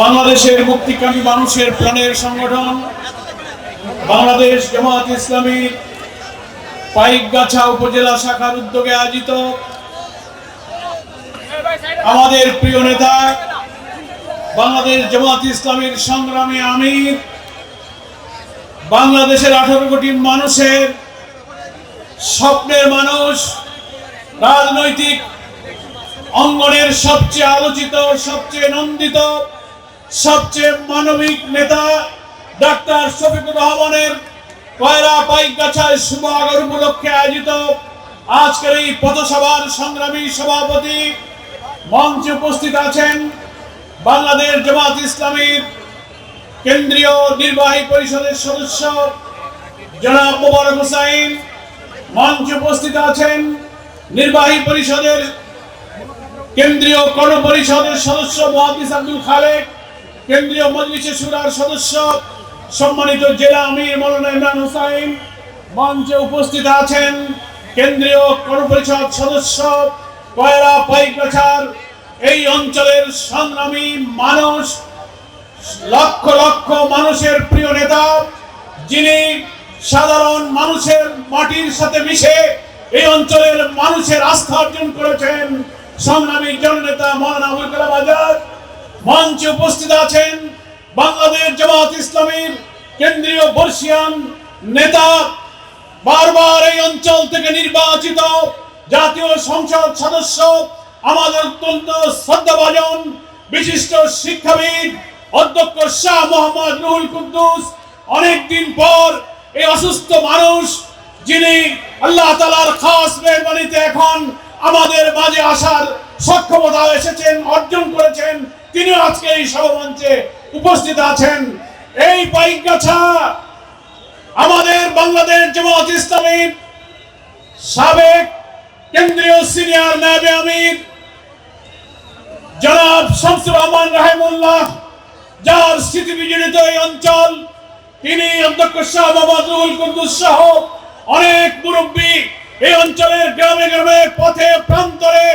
বাংলাদেশের মুক্তিকামী মানুষের প্রাণের সংগঠন, বাংলাদেশ জামাত ইসলামী পাইকগাছা উপজেলা শাখার উদ্যোগে আয়োজিত। আমাদের প্রিয় নেতা, বাংলাদেশ জামাত ইসলামীর সংগ্রামী আমির, বাংলাদেশের আঠারো কোটি মানুষের স্বপ্নের মানুষ, রাজনৈতিক অঙ্গনের সবচেয়ে আলোচিত, সবচেয়ে নন্দিত সবচেয়ে মানবিক নেতা ডাক্তার শফিকুর রহমানের কয়রা পাইকগাছায় শুভ আগর উপলক্ষে আয়োজিত আজকের এই পথসভার সংগ্রামী সভাপতি মঞ্চে উপস্থিত আছেন বাংলাদেশ জামাত ইসলামীর কেন্দ্রীয় নির্বাহী পরিষদের সদস্য জনাব মোবারক হুসাইন। মঞ্চে উপস্থিত আছেন নির্বাহী পরিষদের কেন্দ্রীয় গণপরিষদের সদস্য মহাদিস আব্দুল খালেক কেন্দ্রীয় মজলিসে সুরার সদস্য, সম্মানিত জেলা আমির মৌলানা ইমরান হুসাইন, মঞ্চে উপস্থিত আছেন কেন্দ্রীয় গণপরিষদ সদস্য কয়রা পাইকাছার এই অঞ্চলের সংগ্রামী মানুষ, লক্ষ লক্ষ মানুষের প্রিয় নেতা, যিনি সাধারণ মানুষের মাটির সাথে মিশে এই অঞ্চলের মানুষের আস্থা অর্জন করেছেন, সংগ্রামী জননেতা মৌলানা আবুল কালাম আজাদ। মঞ্চে উপস্থিত আছেন বাংলাদেশ জামাত ইসলামীর কেন্দ্রীয় বর্ষিয়ান নেতা, বারবার এই অঞ্চল থেকে নির্বাচিত জাতীয় সংসদ সদস্য, আমাদের অত্যন্ত শ্রদ্ধাভাজন বিশিষ্ট শিক্ষাবিদ অধ্যক্ষ শাহ মোহাম্মদ রুহুল কুদ্দুস। অনেকদিন পর এই অসুস্থ মানুষ, যিনি আল্লাহ তালার খাস মেহরবানিতে এখন আমাদের মাঝে আসার সক্ষমতা এসেছেন, অর্জন করেছেন তিনি আজকে এই সভামঞ্চে উপস্থিত আছেন। এই পাইকাছা আমাদের বাংলাদেশ জামাত ইসলামীর সাবেক কেন্দ্রীয় সিনিয়র নায়বে আমির জনাব শামসুর রহমান রাহেমুল্লাহ, যার স্মৃতি বিজড়িত এই অঞ্চল। তিনি অধ্যক্ষ শাহ মোহাম্মদ রুহুল কুদ্দুস সহ অনেক মুরব্বী এই অঞ্চলের গ্রামে গ্রামে পথে প্রান্তরে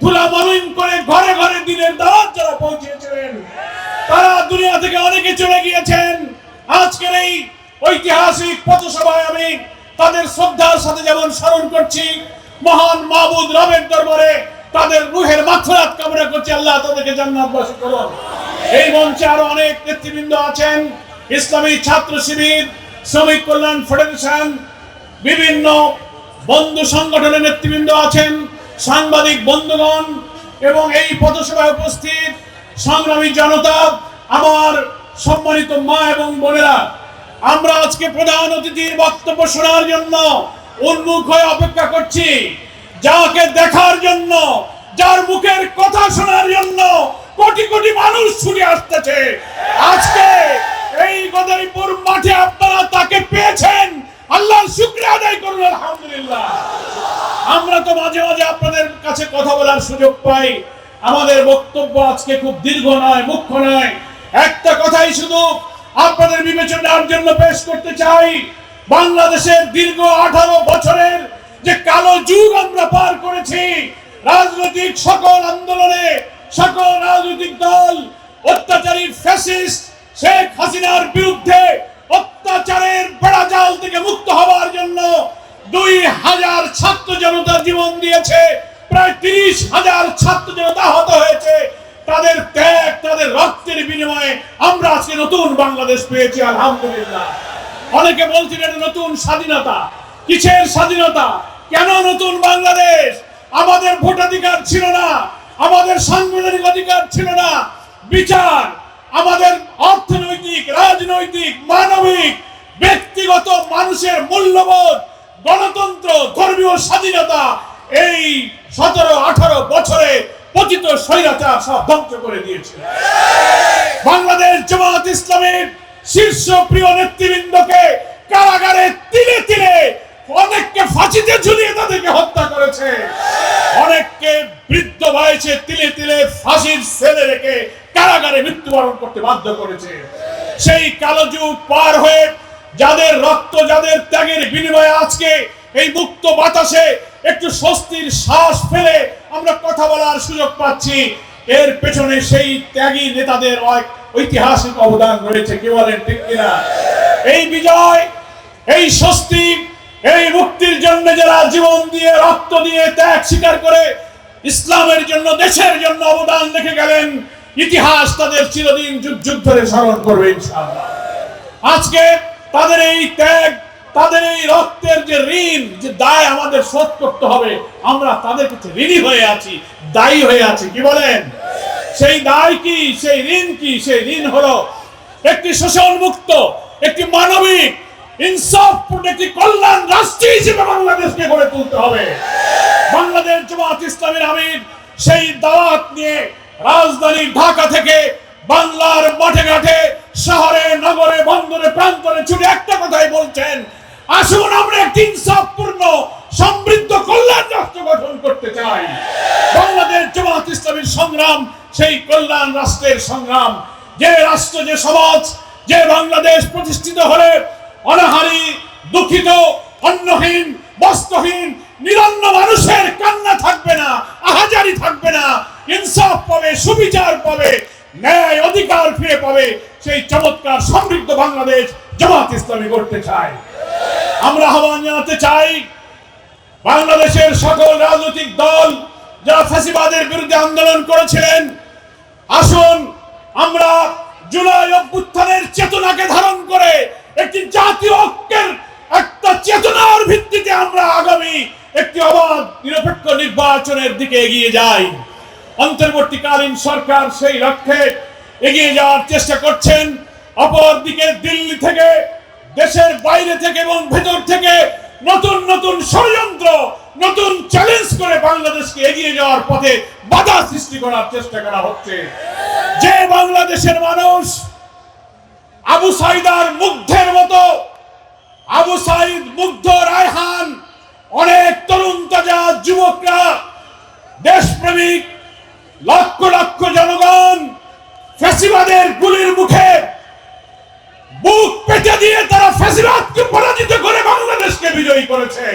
ধুলা মলিন করে ঘরে ঘরে দিনের দাওয়াত যারা পৌঁছেছিলেন তারা দুনিয়া থেকে অনেকে চলে গিয়েছেন আজকের এই ঐতিহাসিক পথসভায় আমি তাদের শ্রদ্ধার সাথে স্মরণ করছি। মহান মাহবুদ রবের দরবারে তাদের রুহের মাথরাত কামনা করছি। আল্লাহ তাদেরকে জান্নাতবাসী করুন। এই মঞ্চে আরও অনেক নেতৃবৃন্দ আছেন। ইসলামী ছাত্র শিবির, শ্রমিক কল্যাণ ফেডারেশন, বিভিন্ন বন্ধু সংগঠনের নেতৃবৃন্দ আছেন, সাংবাদিক বন্ধুগণ এবং এই পথসভায় উপস্থিত সংগ্রামী জনতা, আমার সম্মানিত মা এবং বোনেরা। আমরা আজকে প্রধান অতিথির বক্তব্য শোনার জন্য উন্মুখ হয়ে অপেক্ষা করছি। যাকে দেখার জন্য, যার মুখের কথা শোনার জন্য কোটি কোটি মানুষ ছুটে আসতেছে। আজকে এই গদাইপুর মাঠে আপনারা তাকে পেয়েছেন। আল্লাহর শুক্রিয়া আদায় করুন, আলহামদুলিল্লাহ। আমরা তো মাঝে মাঝে আপনাদের কাছে কথা বলার সুযোগ পাই। আমাদের বক্তব্য আজকে খুব দীর্ঘ নয়, মুখ্য নয়। একটা কথাই শুধু আপনাদের বিবেচনার জন্য পেশ করতে চাই। বাংলাদেশের দীর্ঘ আঠারো বছরের যে কালো যুগ আমরা পার করেছি, রাজনৈতিক সকল আন্দোলনে সকল রাজনৈতিক দল, অত্যাচারী ফ্যাসিস্ট শেখ হাসিনার বিরুদ্ধে অত্যাচারের বেড়া জাল থেকে মুক্ত হওয়ার জন্য দুই হাজার ছাত্র জনতা জীবন দিয়েছে, প্রায় তিরিশ হাজার ছাত্র জনতা আহত হয়েছে। তাদের ত্যাগ, তাদের রক্তের বিনিময়ে আমরা আজকে নতুন বাংলাদেশ পেয়েছি, আলহামদুলিল্লাহ। অনেকে বলছেন এটা নতুন স্বাধীনতা। কিসের স্বাধীনতা? কেন নতুন বাংলাদেশ? আমাদের ভোটাধিকার ছিল না, আমাদের সাংবিধানিক অধিকার ছিল না। বিচার আমাদের অর্থনৈতিক, রাজনৈতিক, মানবিক, ব্যক্তিগত মানুষের মূল্যবোধ, গণতন্ত্র, ধর্মীয় স্বাধীনতা এই সতেরো, আঠারো বছরে পতিত স্বৈরাচার সব ধ্বংস করে দিয়েছে। বাংলাদেশ জামাত ইসলামের শীর্ষ প্রিয় নেতৃবৃন্দকে কারাগারে তিলে তিলে অনেককে ফাঁসিতে ঝুলিয়ে তাদেরকে হত্যা করেছে। অনেককে বৃদ্ধ বয়সে তিলে তিলে ফাঁসির ছেলে রেখে কারাগারে মৃত্যুবরণ করতে বাধ্য করেছে। সেই কালো যুগ পার হয়ে যাদের রক্ত, যাদের ত্যাগের বিনিময়ে আজকে এই মুক্ত বাতাসে একটু স্বস্তির শ্বাস ফেলে আমরা কথা বলার সুযোগ পাচ্ছি। এর পেছনে সেই ত্যাগী নেতাদের ঐতিহাসিক অবদান রয়েছে, কি বলেন ঠিক কিনা? এই বিজয়, এই স্বস্তি, এই মুক্তির জন্য যারা জীবন দিয়ে, রক্ত দিয়ে ত্যাগ স্বীকার করে ইসলামের জন্য, দেশের জন্য অবদান রেখে গেলেন, ইতিহাস তাদের চিরদিন যুগ যুগ ধরে স্মরণ করবে আজকে তাদের এই ত্যাগ, তাদের এই রক্তের যে ঋণ, যে দায় আমাদের শোধ করতে হবে, আমরা তাদের কাছে ঋণী হয়ে আছি, দায়ী হয়ে আছি, কি বলেন? সেই দায় কি, সেই ঋণ কি? সেই ঋণ হলো একটি শোষণ মুক্ত একটি মানবিক একটি কল্যাণ বাংলাদেশকে তুলতে হবে। বাংলাদেশ সেই নিয়ে রাজধানী ঢাকা থেকে বাংলার মাঠে ঘাটে, শহরে, নগরে, বন্দরে একটা কথাই বলছেন, আসুন আমরা একটি সমৃদ্ধ কল্যাণ রাষ্ট্র গঠন করতে চাই। বাংলাদেশ জামাত ইসলামের সংগ্রাম সেই কল্যাণ রাষ্ট্রের সংগ্রাম। যে রাষ্ট্র, যে সমাজ, যে বাংলাদেশ প্রতিষ্ঠিত হলে অনাহারি, দুঃখিত, অন্নহীন, বস্ত্রহীন, নিরন্ন মানুষের কান্না থাকবে না, আহাজারি থাকবে না, ইনসাফ পাবে, সুবিচার পাবে, ন্যায় অধিকার ফিরে পাবে, সেই চমৎকার সমৃদ্ধ বাংলাদেশ জামাত ইসলামী করতে চায়। আমরা আহ্বান জানাতে চাই, বাংলাদেশের সকল রাজনৈতিক দল যারা ফ্যাসিবাদের বিরুদ্ধে আন্দোলন করেছিলেন আসুন, আমরা জুলাই অভ্যুত্থানের চেতনাকে ধারণ করে একটি জাতীয় ঐক্যের একটা চেতনার ভিত্তিতে আমরা আগামী একটি অবাধ, নিরপেক্ষ নির্বাচনের দিকে এগিয়ে যাই। অন্তর্বর্তীকালীন সরকার সেই লক্ষ্যে এগিয়ে যাওয়ার চেষ্টা করছেন। অপরদিকে দিল্লি থেকে, দেশের বাইরে থেকে এবং ভেতর থেকে নতুন নতুন ষড়যন্ত্র নতুন চ্যালেঞ্জ করে বাংলাদেশকে এগিয়ে যাওয়ার পথে বাধা সৃষ্টি করার চেষ্টা করা হচ্ছে। যে বাংলাদেশের মানুষ আবু সাইদার মুগ্ধের মতো, আবু সাইদ মুগ্ধ রায়হান, অনেক তরুণ তাজা যুবকরা, দেশপ্রেমিক, লক্ষ লক্ষ জনগণ ফ্যাসিবাদের গুলির মুখে বুক পেতে দিয়ে তারা ফ্যাসিবাদকে পরাজিত করে বাংলাদেশকে বিজয়ী করেছে।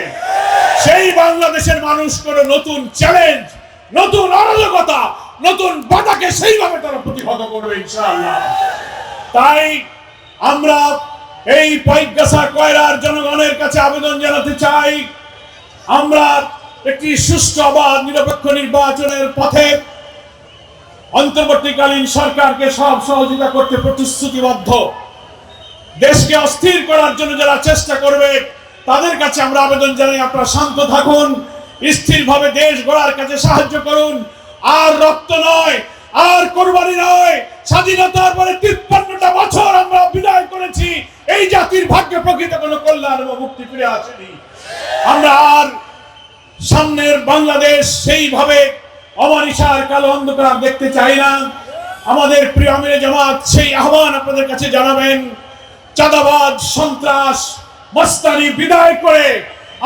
সেই বাংলাদেশের মানুষ কোন নতুন চ্যালেঞ্জ নতুন অরাজকতা, নতুন বাধাকে সেইভাবে তারা প্রতিহত করবে ইনশাআল্লাহ। তাই আমরা এই পৈগাসা কয়রার জনগণের কাছে আবেদন জানাতে চাই, আমরা একটি সুষ্ঠু অবাধ নিরপেক্ষ নির্বাচনের পথে অন্তর্বর্তীকালীন সরকারকে সব সহযোগিতা করতে প্রতিশ্রুতিবদ্ধ। দেশকে অস্থির করার জন্য যারা চেষ্টা করবে তাদের কাছে আমরা আবেদন জানাই, আপনারা শান্ত থাকুন, স্থিরভাবে দেশ গড়ার কাছে সাহায্য করুন। আর রক্ত নয়, আর কোরবানি নয়, স্বাধীনতার পরে তিপ্পান্নটা বছর আমরা বিদায় করেছি। এই জাতির ভাগ্যে প্রকৃত কোনো কল্যাণ এবং মুক্তি ফিরে আসেনি। আমরা আর সামনের বাংলাদেশ সেইভাবে অমানিসার কালো অন্ধকার দেখতে চাই না। আমাদের প্রিয় আমিরে জামাত সেই আহ্বান আপনাদের কাছে জানাবেন। চাঁদাবাদ সন্ত্রাস মস্তানি বিদায় করে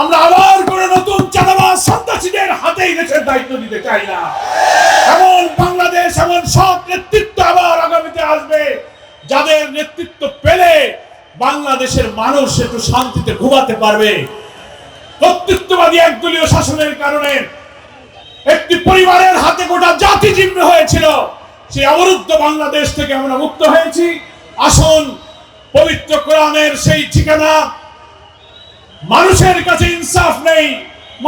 আমরা আবার করে নতুন চাঁদাবাদ সন্ত্রাসীদের হাতেই দেশের দায়িত্ব দিতে চাই না। এমন বাংলাদেশ, এমন সব নেতৃত্ব আবার আগামীতে আসবে যাদের নেতৃত্ব পেলে বাংলাদেশের মানুষ একটু শান্তিতে ঘুমাতে পারবে। কর্তৃত্ববাদী একদলীয় শাসনের কারণে একটি পরিবারের হাতে গোটা জাতি জিম্মি হয়েছিল। সেই অবরুদ্ধ বাংলাদেশ থেকে আমরা মুক্ত হয়েছি। আসুন পবিত্র কোরআনের সেই ঠিকানা মানুষের কাছে ইনসাফ নেই,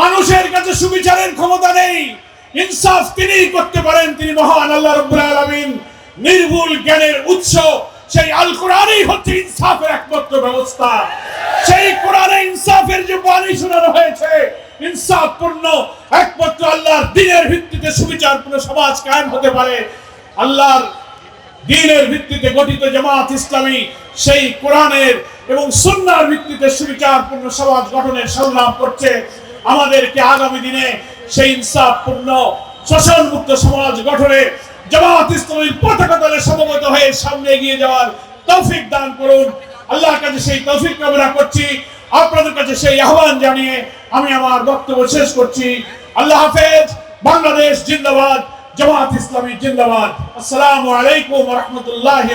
মানুষের কাছে সুবিচারের ক্ষমতা নেই। ইনসাফ তিনিই করতে পারেন, তিনি মহান আল্লাহ রব্বুল আলামিন। নির্ভুল জ্ঞানের উৎস, সেই আল কোরআনই হচ্ছে ইনসাফের একমাত্র ব্যবস্থা। সেই কোরআনে ইনসাফের যে বাণী শোনানো হয়েছে, ইনসাফপূর্ণ, একমাত্র আল্লাহর দিনের ভিত্তিতে সুবিচারপূর্ণ সমাজ কায়েম হতে পারে। আল্লাহর দিনের ভিত্তিতে গঠিত জামাত ইসলামী, সেই কোরআনের এবং সুন্নার ভিত্তিতে সুবিচারপূর্ণ সমাজ গঠনের সংগ্রাম করছে, আমাদেরকে আগামী দিনে সেই ইনসাফপূর্ণ শোষণ মুক্ত সমাজ গঠনে জামাত ইসলামীর পতাকা দলে সমবেত হয়ে সামনে এগিয়ে যাওয়ার তৌফিক দান করুন। আল্লাহর কাছে সেই তৌফিক কামনা করছি। আপনাদের কাছে সেই আহ্বান জানিয়ে আমি আমার বক্তব্য শেষ করছি। আল্লাহ হাফেজ, বাংলাদেশ জিন্দাবাদ, জামাত ইসলামী জিন্দাবাদ। আসসালামু আলাইকুম রহমতুল্লাহ